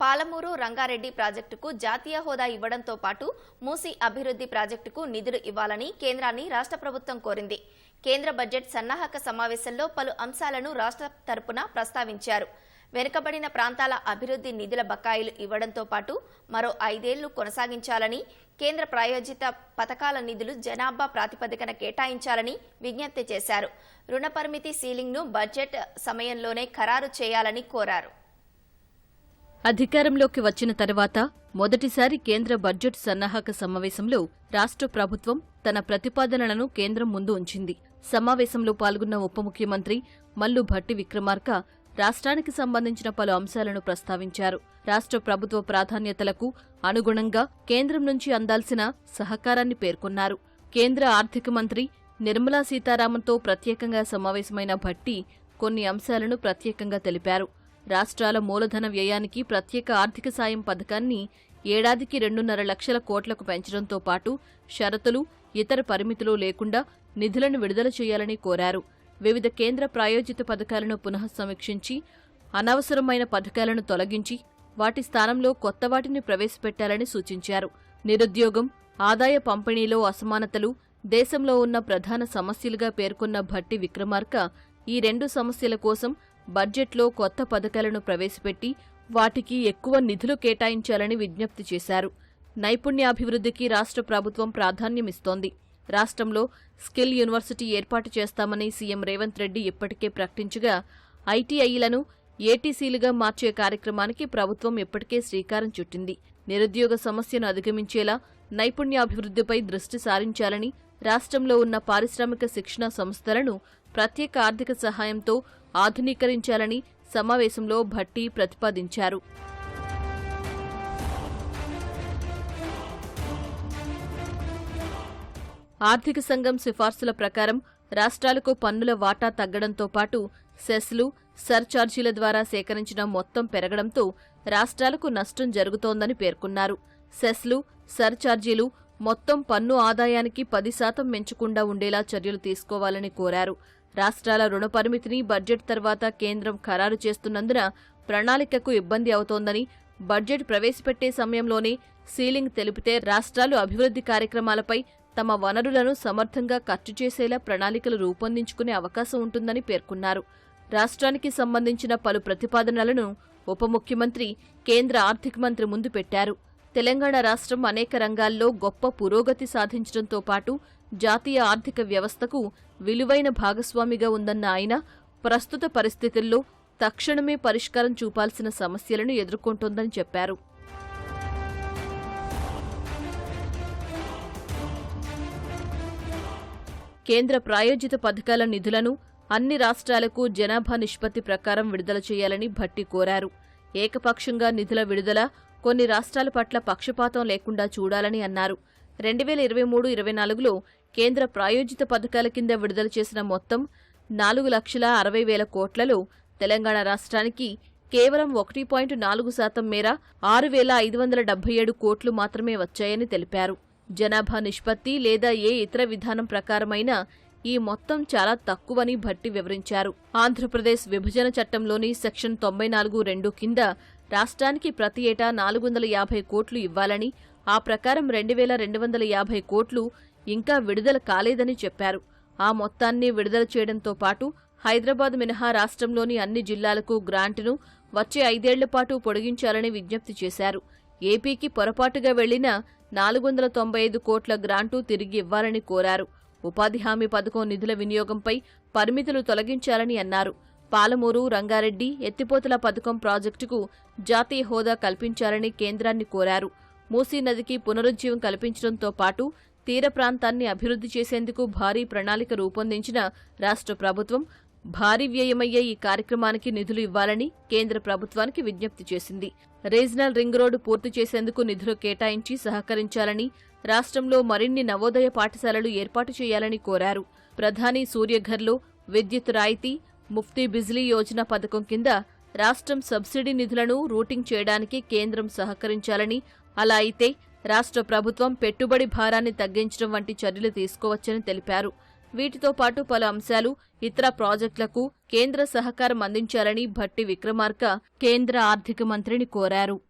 పాలమూరు రంగారెడ్డి ప్రాజెక్టుకు జాతీయ హోదా ఇవ్వడంతో పాటు మూసీ అభివృద్ధి ప్రాజెక్టుకు నిధులు ఇవ్వాలని కేంద్రాన్ని రాష్ట్ర ప్రభుత్వం కోరింది. కేంద్ర బడ్జెట్ సన్నాహక సమావేశంలో పలు అంశాలను రాష్ట్ర తరపున ప్రస్తావించారు. వెనుకబడిన ప్రాంతాల అభివృద్ధి నిధుల బకాయిలు ఇవ్వడంతో పాటు మరో ఐదేళ్ళు కొనసాగించాలని కేంద్ర ప్రాయోజిత పథకాల నిధులు జనాభా ప్రాతిపదికన కేటాయించాలని విజ్ఞప్తి చేశారు. రుణ పరిమితి సీలింగ్ను బడ్జెట్ సమయంలోనే ఖరారు చేయాలని కోరారు. అధికారంలోకి వచ్చిన తర్వాత మొదటిసారి కేంద్ర బడ్జెట్ సన్నాహక సమావేశంలో రాష్ట్ర ప్రభుత్వం తన ప్రతిపాదనలను కేంద్రం ముందు ఉంచింది. సమావేశంలో పాల్గొన్న ఉప ముఖ్యమంత్రి మల్లు భట్టి విక్రమార్క రాష్ట్రానికి సంబంధించిన పలు అంశాలను ప్రస్తావించారు. రాష్ట్ర ప్రభుత్వ ప్రాధాన్యతలకు అనుగుణంగా కేంద్రం నుంచి అందాల్సిన సహకారాన్ని పేర్కొన్నారు. కేంద్ర ఆర్థిక మంత్రి నిర్మలా సీతారామన్తో ప్రత్యేకంగా సమావేశమైన భట్టి కొన్ని అంశాలను ప్రత్యేకంగా తెలిపారు. రాష్ట్రాల మూలధన వ్యయానికి ప్రత్యేక ఆర్థిక సాయం పథకాన్ని ఏడాదికి రెండున్నర లక్షల కోట్లకు పెంచడంతో పాటు షరతులు ఇతర పరిమితులు లేకుండా నిధులను విడుదల చేయాలని కోరారు. వివిధ కేంద్ర ప్రాయోజిత పథకాలను పునః సమీక్షించి అనవసరమైన పథకాలను తొలగించి వాటి స్థానంలో కొత్త వాటిని ప్రవేశపెట్టాలని సూచించారు. నిరుద్యోగం ఆదాయ పంపిణీలో అసమానతలు దేశంలో ఉన్న ప్రధాన సమస్యలుగా పేర్కొన్న భట్టి విక్రమార్క ఈ రెండు సమస్యల కోసం బడ్జెట్లో కొత్త పథకాలను ప్రవేశపెట్టి వాటికి ఎక్కువ నిధులు కేటాయించాలని విజ్ఞప్తి చేశారు. నైపుణ్యాభివృద్ధికి రాష్ట్ర ప్రభుత్వం ప్రాధాన్యమిస్తోంది. రాష్ట్రంలో స్కిల్ యూనివర్సిటీ ఏర్పాటు చేస్తామని సీఎం రేవంత్ రెడ్డి ఇప్పటికే ప్రకటించగా ఐటీఐలను ఏటీసీలుగా మార్చే కార్యక్రమానికి ప్రభుత్వం ఇప్పటికే శ్రీకారం చుట్టింది. నిరుద్యోగ సమస్యను అధిగమించేలా నైపుణ్యాభివృద్ధిపై దృష్టి సారించాలని రాష్ట్రంలో ఉన్న పారిశ్రామిక శిక్షణా సంస్థలను ప్రత్యేక ఆర్థిక సహాయంతో ఆధునీకరించాలని సమావేశంలో భట్టి ప్రతిపాదించారు. ఆర్థిక సంఘం సిఫార్సుల ప్రకారం రాష్ట్రాలకు పన్నుల వాటా తగ్గడంతో పాటు సెస్లు సర్చార్జీల ద్వారా సేకరించిన మొత్తం పెరగడంతో రాష్ట్రాలకు నష్టం జరుగుతోందని పేర్కొన్నారు. సెస్లు సర్చార్జీలు మొత్తం పన్ను ఆదాయానికి పది శాతం పెంచకుండా ఉండేలా చర్యలు తీసుకోవాలని కోరారు. రాష్ట్రాల రుణ పరిమితిని బడ్జెట్ తర్వాత కేంద్రం ఖరారు చేస్తున్నందున ప్రణాళికకు ఇబ్బంది అవుతోందని బడ్జెట్ ప్రవేశపెట్టే సమయంలోనే సీలింగ్ తెలిపితే రాష్ట్రాలు అభివృద్ధి కార్యక్రమాలపై తమ వనరులను సమర్థంగా ఖర్చు చేసేలా ప్రణాళికలు రూపొందించుకునే అవకాశం ఉంటుందని పేర్కొన్నారు. రాష్ట్రానికి సంబంధించిన పలు ప్రతిపాదనలను ఉప ముఖ్యమంత్రి కేంద్ర ఆర్థిక మంత్రి ముందు పెట్టారు. తెలంగాణ రాష్ట్రం అనేక రంగాల్లో గొప్ప పురోగతి సాధించడంతో పాటు జాతీయ ఆర్థిక వ్యవస్థకు విలువైన భాగస్వామిగా ఉందన్న ఆయన ప్రస్తుత పరిస్థితుల్లో తక్షణమే పరిష్కారం చూపాల్సిన సమస్యలను ఎదుర్కొంటోందని చెప్పారు. కేంద్ర ప్రాయోజిత పథకాల నిధులను అన్ని రాష్ట్రాలకు జనాభా నిష్పత్తి ప్రకారం విడుదల చేయాలని భట్టి కోరారు. ఏకపక్షంగా నిధుల విడుదల కొన్ని రాష్ట్రాల పట్ల పక్షపాతం లేకుండా చూడాలని అన్నారు. రెండు వేల ఇరవై మూడు ఇరవై నాలుగులో కేంద్ర ప్రాయోజిత పథకాల కింద విడుదల చేసిన మొత్తం నాలుగు లక్షల అరవై వేల కోట్లలో తెలంగాణ రాష్ట్రానికి కేవలం ఒకటి పాయింట్ నాలుగు శాతం మేర ఆరు వేల ఐదు వందల డెబ్బై ఏడు కోట్లు మాత్రమే వచ్చాయని తెలిపారు. జనాభా నిష్పత్తి లేదా ఏ ఇతర విధానం ప్రకారమైనా ఈ మొత్తం చాలా తక్కువని భట్టి వివరించారు. ఆంధ్రప్రదేశ్ విభజన చట్టంలోని సెక్షన్ తొంభై నాలుగు రెండు కింద రాష్ట్రానికి ప్రతి ఏటా నాలుగు వందల యాభై కోట్లు ఇవ్వాలని ఆ ప్రకారం రెండు వేల రెండు వందల యాభై కోట్లు ఇంకా విడుదల కాలేదని చెప్పారు. ఆ మొత్తాన్ని విడుదల చేయడంతో పాటు హైదరాబాద్ మినహా రాష్ట్రంలోని అన్ని జిల్లాలకు గ్రాంటును వచ్చే ఐదేళ్ళ పాటు పొడిగించాలని విజ్ఞప్తి చేశారు. ఏపీకి పొరపాటుగా వెళ్ళిన నాలుగు వందల తొంభై ఐదు కోట్ల గ్రాంటు తిరిగి ఇవ్వాలని కోరారు. ఉపాధి హామీ పథకం నిధుల వినియోగంపై పరిమితులు తొలగించాలని అన్నారు. పాలమూరు రంగారెడ్డి ఎత్తిపోతల పథకం ప్రాజెక్టుకు జాతీయ హోదా కల్పించాలని కేంద్రాన్ని కోరారు. మూసీ నదికి పునరుజ్జీవం కల్పించడంతో పాటు తీర ప్రాంతాన్ని అభివృద్ధి చేసేందుకు భారీ ప్రణాళిక రూపొందించిన రాష్ట్ర ప్రభుత్వం భారీ వ్యయమయ్యే ఈ కార్యక్రమానికి నిధులు ఇవ్వాలని కేంద్ర ప్రభుత్వానికి విజ్ఞప్తి చేసింది. రీజనల్ రింగ్ రోడ్డు పూర్తి చేసేందుకు నిధులు కేటాయించి సహకరించాలని రాష్ట్రంలో మరిన్ని నవోదయ పాఠశాలలు ఏర్పాటు చేయాలని కోరారు. ప్రధాని సూర్యఘర్లో విద్యుత్ రాయితీ ముఫ్తీ బిజ్లీ యోజన పథకం కింద రాష్ట్రం సబ్సిడీ నిధులను రూటింగ్ చేయడానికి కేంద్రం సహకరించాలని అలా అయితే రాష్ట్ర ప్రభుత్వం పెట్టుబడి భారాన్ని తగ్గించడం వంటి చర్యలు తీసుకోవచ్చని తెలిపారు. వీటితో పాటు పలు అంశాలు ఇతర ప్రాజెక్టులకు కేంద్ర సహకారం అందించాలని భట్టి విక్రమార్క కేంద్ర ఆర్థిక మంత్రిని కోరారు.